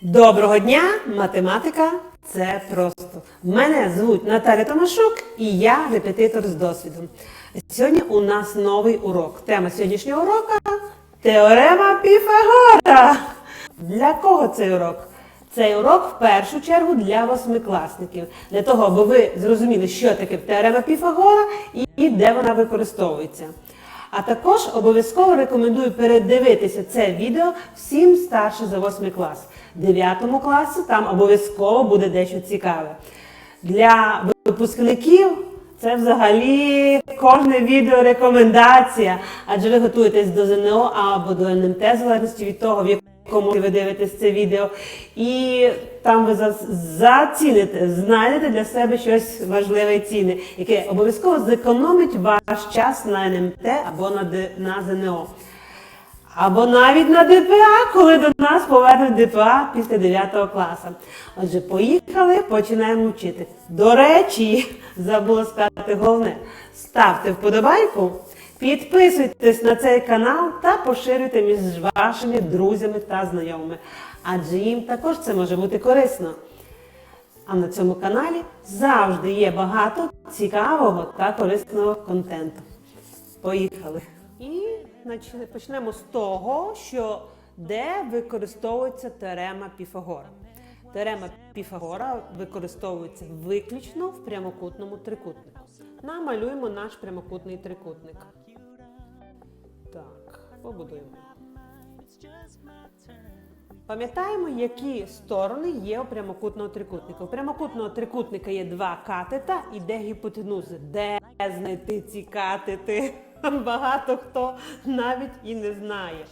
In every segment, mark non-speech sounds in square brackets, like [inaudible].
Доброго дня, математика це просто. Мене звуть Наталя Томашук і я репетитор з досвідом. Сьогодні у нас новий урок. Тема сьогоднішнього уроку теорема Піфагора. Для кого цей урок? Цей урок в першу чергу для восьмикласників, для того, аби ви зрозуміли, що таке теорема Піфагора і де вона використовується. А також обов'язково рекомендую передивитися це відео всім старше за 8 клас. 9 класу там обов'язково буде дещо цікаве. Для випускників це взагалі кожне відео рекомендація, адже ви готуєтесь до ЗНО або до НМТ, в залежності від того, в якому ви дивитесь це відео. І там ви заціните, знайдете для себе щось важливе і цінне, яке обов'язково зекономить ваш час на НМТ або на, на ЗНО. Або навіть на ДПА, коли до нас повернуть ДПА після 9 класу. Отже, поїхали, починаємо вчити. До речі, забула сказати головне: ставте вподобайку, підписуйтесь на цей канал та поширюйте між вашими друзями та знайомими. Адже їм також це може бути корисно. А на цьому каналі завжди є багато цікавого та корисного контенту. Поїхали. І почнемо з того, що де використовується теорема Піфагора. Теорема Піфагора використовується виключно в прямокутному трикутнику. Намалюємо наш прямокутний трикутник. Побудуємо. Пам'ятаємо, які сторони є у прямокутного трикутника. У прямокутного трикутника є два катета і де гіпотенузи. Де знайти ці катети? [laughs] Багато хто навіть і не знає.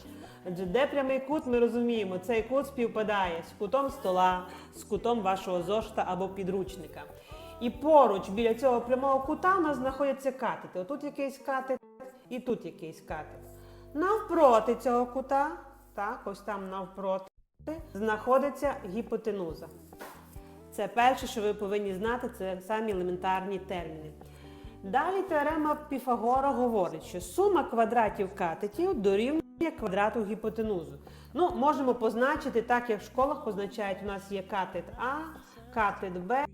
Адже де прямий кут, ми розуміємо, цей кут співпадає з кутом стола, з кутом вашого зошита або підручника. І поруч біля цього прямого кута у нас знаходяться катети. Отут якийсь катет і тут якийсь катет. Навпроти цього кута, так, ось там навпроти, знаходиться гіпотенуза. Це перше, що ви повинні знати, це самі елементарні терміни. Далі теорема Піфагора говорить, що сума квадратів катетів дорівнює квадрату гіпотенузу. Ну, можемо позначити так, як в школах позначають, у нас є катет А, катет Б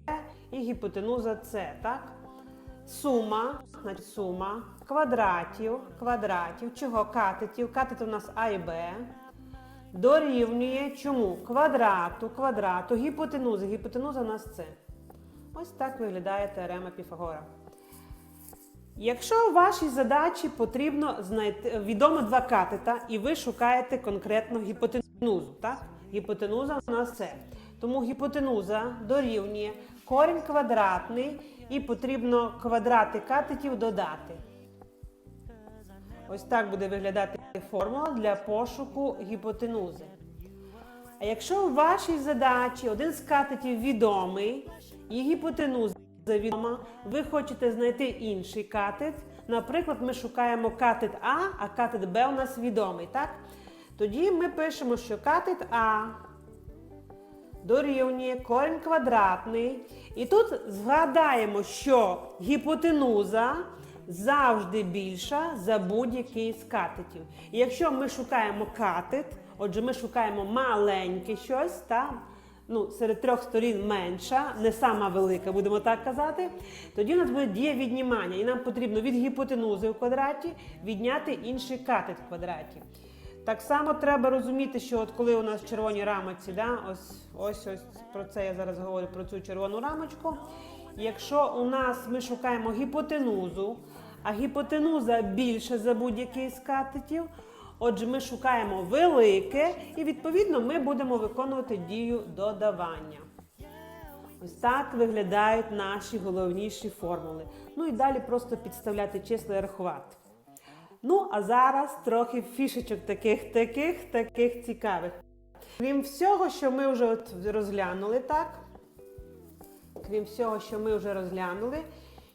і гіпотенуза С, так? Сума, значить сума квадратів, квадратів, чого катетів, катет у нас А і Б, дорівнює чому? Квадрату, квадрату, гіпотенузи. Гіпотенуза у нас С. Ось так виглядає теорема Піфагора. Якщо у вашій задачі потрібно знайти відомо два катета, і ви шукаєте конкретно гіпотенузу, так? Гіпотенуза у нас це. Тому гіпотенуза дорівнює корінь квадратний і потрібно квадрати катетів додати. Ось так буде виглядати формула для пошуку гіпотенузи. А якщо у вашій задачі один з катетів відомий і гіпотенуза відома, ви хочете знайти інший катет. Наприклад, ми шукаємо катет А, а катет Б у нас відомий, так? Тоді ми пишемо, що катет А дорівнює корінь квадратний. І тут згадаємо, що гіпотенуза завжди більша за будь-який з катетів. І якщо ми шукаємо катет, отже, ми шукаємо маленьке щось, так? Ну, серед трьох сторін менша, не сама велика, будемо так казати, тоді у нас буде дія віднімання, і нам потрібно від гіпотенузи в квадраті відняти інший катет в квадраті. Так само треба розуміти, що от коли у нас в червоній рамочці, да, ось, ось ось про це я зараз говорю про цю червону рамочку. Якщо у нас ми шукаємо гіпотенузу, а гіпотенуза більше за будь-який з катетів, отже, ми шукаємо велике, і відповідно ми будемо виконувати дію додавання. Ось так виглядають наші головніші формули. Ну і далі просто підставляти числа і рахувати. Ну, а зараз трохи фішечок таких, таких, таких цікавих. Крім всього, що ми вже от розглянули, так? Крім всього, що ми вже розглянули,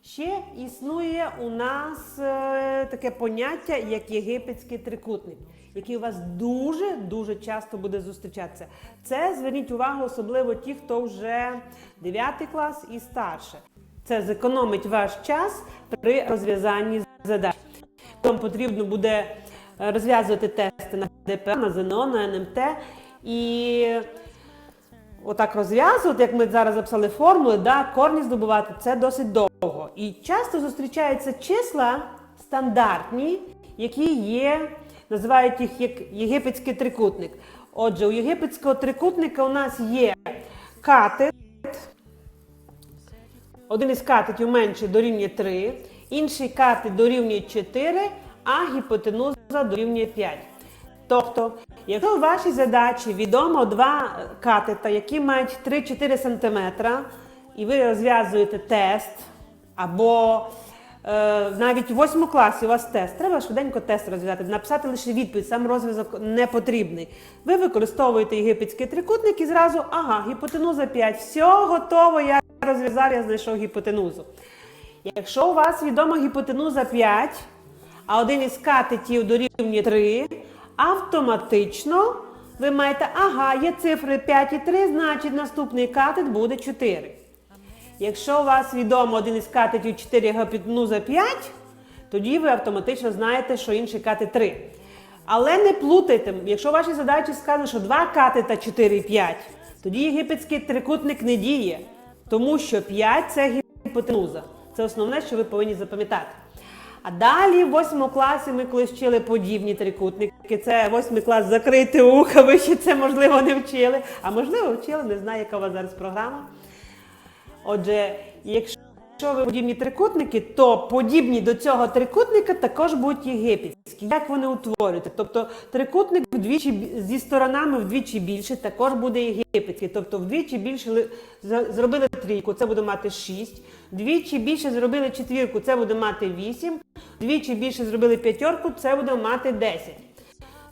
ще існує у нас е, таке поняття, як єгипетський трикутник, який у вас дуже-дуже часто буде зустрічатися. Це зверніть увагу, особливо ті, хто вже 9 клас і старше. Це зекономить ваш час при розв'язанні задач. Вам потрібно буде е, розв'язувати тести на ДП, на ЗНО, на НМТ. І отак розв'язувати, як ми зараз записали формули, да, корні здобувати, це досить довго. І часто зустрічаються числа стандартні, які є, називають їх як єгипетський трикутник. Отже, у єгипетського трикутника у нас є катет, один із катетів менше дорівнює 3, інший катет дорівнює 4, а гіпотенуза дорівнює 5. Тобто, якщо в вашій задачі відомо два катета, які мають 3-4 см, і ви розв'язуєте тест, або е, навіть у 8 класі у вас тест, треба швиденько тест розв'язати, написати лише відповідь, сам розв'язок не потрібний. Ви використовуєте єгипетський трикутник і зразу, ага, гіпотенуза 5, все готово, я розв'язав, я знайшов гіпотенузу. Якщо у вас відома гіпотенуза 5, а один із катетів дорівнює 3, автоматично ви маєте, ага, є цифри 5 і 3, значить наступний катет буде 4. Якщо у вас відомо один із катетів 4 гіпотенуза 5, тоді ви автоматично знаєте, що інший катет 3. Але не плутайте, якщо в вашій задачі сказано, що два катета 4 і 5, тоді єгипетський трикутник не діє, тому що 5 це гіпотенуза. Це основне, що ви повинні запам'ятати. А далі в 8 класі ми коли вчили подібні трикутники. Це 8 клас закрити ухо, ви ще це можливо не вчили. А можливо вчили, не знаю, яка у вас зараз програма. Отже, якщо ви подібні трикутники, то подібні до цього трикутника також будуть єгипетські. Як вони утворюються? Тобто трикутник вдвічі зі сторонами вдвічі більше також буде єгипетський. Тобто вдвічі більше зробили трійку, це буде мати 6. Вдвічі більше зробили четвірку, це буде мати 8. Вдвічі більше зробили п'ятерку, це буде мати 10.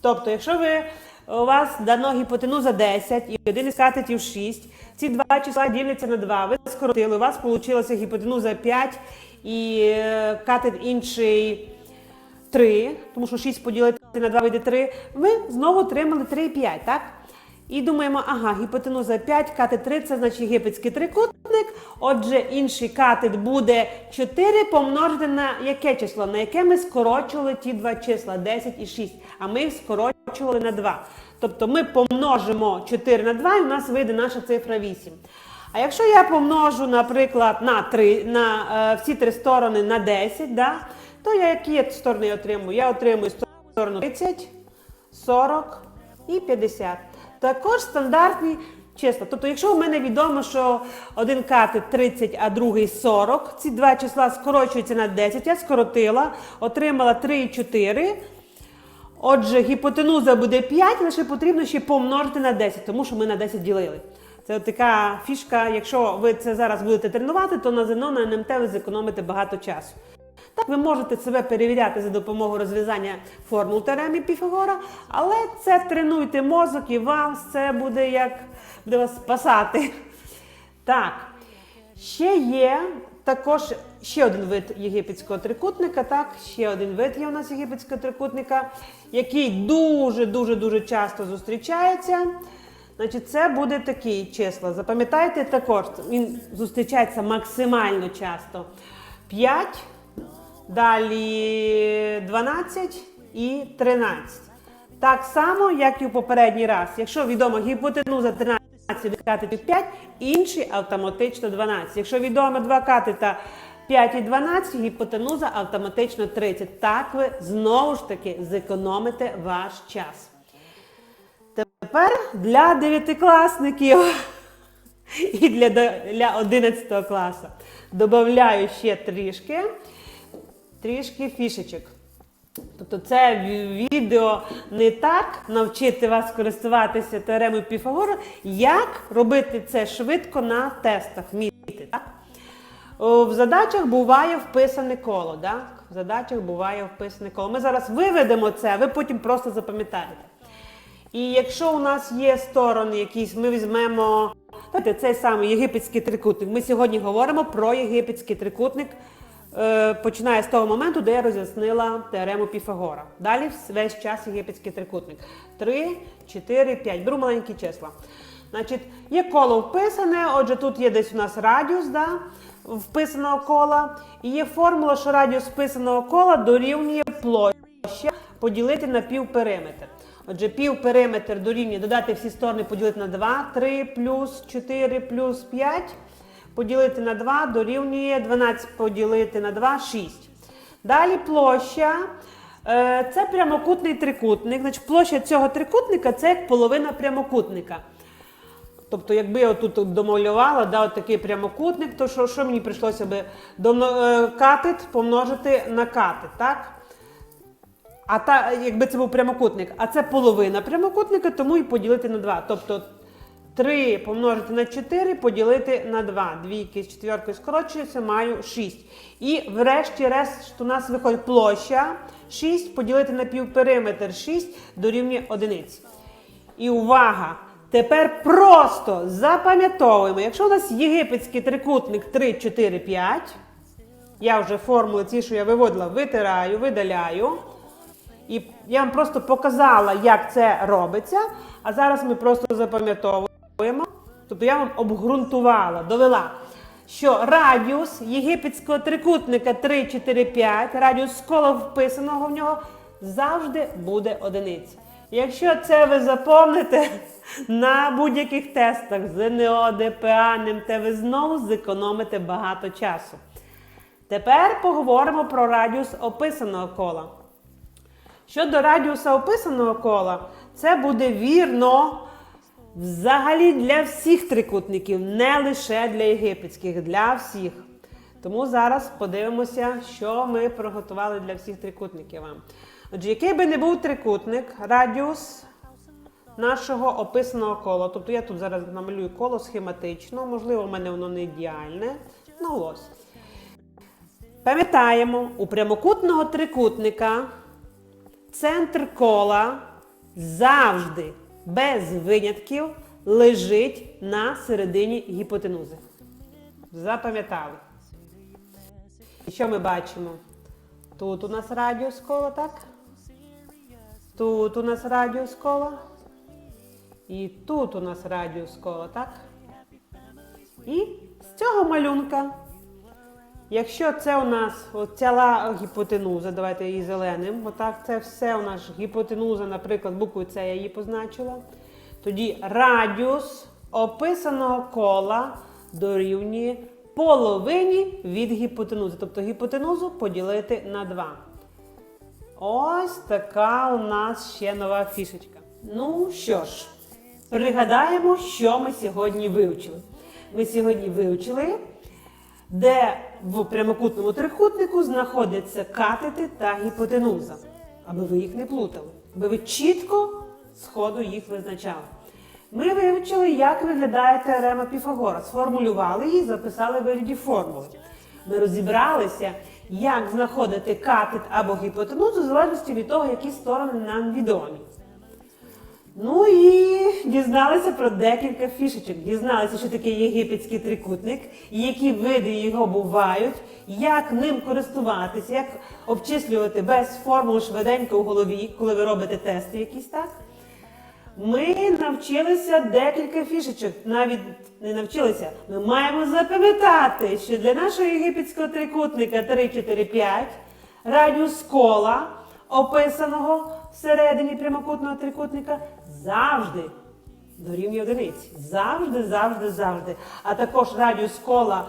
Тобто, якщо ви у вас дано гіпотенуза 10 і один із катетів 6, ці два числа діляться на 2, ви скоротили, у вас вийшла гіпотенуза 5 і е, катет інший 3, тому що 6 поділити на 2 вийде 3, ви знову отримали 3,5, так? І думаємо, ага, гіпотенуза 5, катет 3, це значить єгипетський трикутник. Отже, інший катет буде 4 помножити на яке число? На яке ми скорочували ті два числа 10 і 6, а ми їх скорочували на 2. Тобто ми помножимо 4 на 2 і у нас вийде наша цифра 8. А якщо я помножу, наприклад, на 3, на е, всі три сторони на 10, да, то я які сторони отримую? Я отримую 30, 40 і 50. Також стандартні числа. Тобто, якщо у мене відомо, що один катет 30, а другий 40, ці два числа скорочуються на 10, я скоротила, отримала 3 і 4. Отже, гіпотенуза буде 5, лише потрібно ще помножити на 10, тому що ми на 10 ділили. Це така фішка, якщо ви це зараз будете тренувати, то на ЗНО, на НМТ ви зекономите багато часу. Так, ви можете себе перевіряти за допомогою розв'язання формул теореми Піфагора, але це тренуйте мозок і вам це буде як буде вас спасати. Так, ще є також ще один вид єгипетського трикутника. Так, ще один вид є у нас єгипетського трикутника, який дуже-дуже дуже часто зустрічається. Значить, це буде такі числа. Запам'ятайте також, він зустрічається максимально часто. 5, далі 12 і 13. Так само, як і в попередній раз. Якщо відомо гіпотенуза 13 від катетів 5, інший автоматично 12. Якщо відомо два катета 5 і 12, гіпотенуза автоматично 30. Так ви знову ж таки зекономите ваш час. Тепер для дев'ятикласників і для, для 11 класу додаю ще трішки, трішки фішечок. Тобто це відео не так навчити вас користуватися теоремою Піфагора, як робити це швидко на тестах, вміти. Так? В задачах буває вписане коло. Так? В задачах буває вписане коло. Ми зараз виведемо це, ви потім просто запам'ятаєте. І якщо у нас є сторони якісь, ми візьмемо знаєте, цей самий єгипетський трикутник. Ми сьогодні говоримо про єгипетський трикутник, починає з того моменту, де я роз'яснила теорему Піфагора. Далі весь час єгипетський трикутник. 3, 4, 5. Беру маленькі числа. Значить, є коло вписане, отже, тут є десь у нас радіус да, вписаного кола. І є формула, що радіус вписаного кола дорівнює площа поділити на півпериметр. Отже, пів периметр дорівнює додати всі сторони, поділити на 2, 3 плюс 4 плюс 5, поділити на 2 дорівнює 12 поділити на 2, 6. Далі площа. Е, Це прямокутний трикутник. Значить, площа цього трикутника це як половина прямокутника. Тобто, якби я тут домалювала, да, от такий прямокутник, то що, що мені прийшлося би е, катет помножити на катет, так? А та, якби це був прямокутник, а це половина прямокутника, тому і поділити на 2. Тобто 3 помножити на 4 поділити на 2. Двійки з четвіркою скорочуються, маю 6. І врешті-решт у нас виходить площа 6 поділити на півпериметр 6 дорівнює 1. І увага! Тепер просто запам'ятовуємо, якщо у нас єгипетський трикутник 3, 4, 5, я вже формули ці, що я виводила, витираю, видаляю. І я вам просто показала, як це робиться. А зараз ми просто запам'ятовуємо. Тобто я вам обґрунтувала, довела, що радіус єгипетського трикутника 3, 4, 5, радіус кола вписаного в нього завжди буде одиниць. Якщо це ви запомните [laughs] на будь-яких тестах ЗНО, ДПА, НМТ, ви знову зекономите багато часу. Тепер поговоримо про радіус описаного кола. Щодо радіуса описаного кола, це буде вірно взагалі для всіх трикутників, не лише для єгипетських, для всіх. Тому зараз подивимося, що ми приготували для всіх трикутників вам. Отже, який би не був трикутник, радіус нашого описаного кола. Тобто я тут зараз намалюю коло схематично, можливо, в мене воно не ідеальне. Ну ось. Пам'ятаємо, у прямокутного трикутника центр кола завжди, без винятків, лежить на середині гіпотенузи. Запам'ятали. І що ми бачимо? Тут у нас радіус кола, так? Тут у нас радіус кола. І тут у нас радіус кола, так? І з цього малюнка Якщо це у нас ціла гіпотенуза, давайте її зеленим, отак це все у нас гіпотенуза, наприклад, буквою С я її позначила. Тоді радіус описаного кола дорівнює половині від гіпотенузи. Тобто гіпотенузу поділити на 2. Ось така у нас ще нова фішечка. Ну що ж, пригадаємо, що ми сьогодні вивчили. Ми сьогодні вивчили де в прямокутному трикутнику знаходяться катети та гіпотенуза, аби ви їх не плутали, аби ви чітко сходу їх визначали. Ми вивчили, як виглядає теорема Піфагора, сформулювали її, записали вигляді формули. Ми розібралися, як знаходити катет або гіпотенузу, в залежності від того, які сторони нам відомі. Ну і дізналися про декілька фішечок. Дізналися, що таке єгипетський трикутник, які види його бувають, як ним користуватися, як обчислювати без формул швиденько у голові, коли ви робите тести якісь так. Ми навчилися декілька фішечок. Навіть не навчилися. Ми маємо запам'ятати, що для нашого єгипетського трикутника 3, 4, 5 радіус кола, описаного всередині прямокутного трикутника, завжди дорівнює одиниці. Завжди, завжди, завжди. А також радіус кола,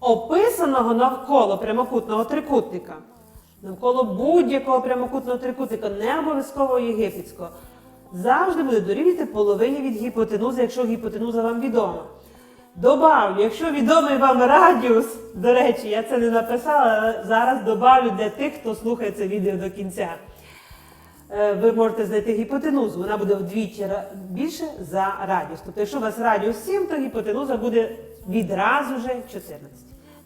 описаного навколо прямокутного трикутника. Навколо будь-якого прямокутного трикутника, не обов'язково єгипетського, завжди буде дорівнювати половині від гіпотенузи, якщо гіпотенуза вам відома. Добавлю, якщо відомий вам радіус, до речі, я це не написала, але зараз добавлю для тих, хто слухає це відео до кінця. Е, Ви можете знайти гіпотенузу, вона буде вдвічі більше за радіус. Тобто, якщо у вас радіус 7, то гіпотенуза буде відразу же 14.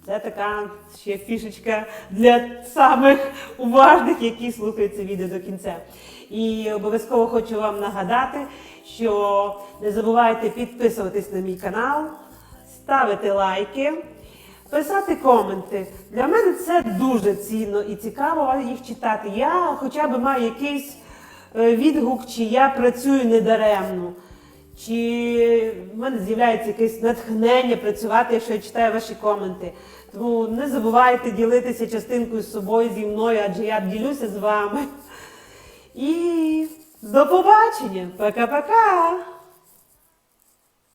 Це така ще фішечка для самих уважних, які слухають це відео до кінця. І обов'язково хочу вам нагадати, що не забувайте підписуватись на мій канал, ставити лайки, писати коменти. Для мене це дуже цінно і цікаво їх читати. Я хоча б маю якийсь е, відгук, чи я працюю недаремно. Чи в мене з'являється якесь натхнення працювати, якщо я читаю ваші коменти. Тому не забувайте ділитися частинкою з собою зі мною, адже я ділюся з вами. І До побачення! Пока-пока!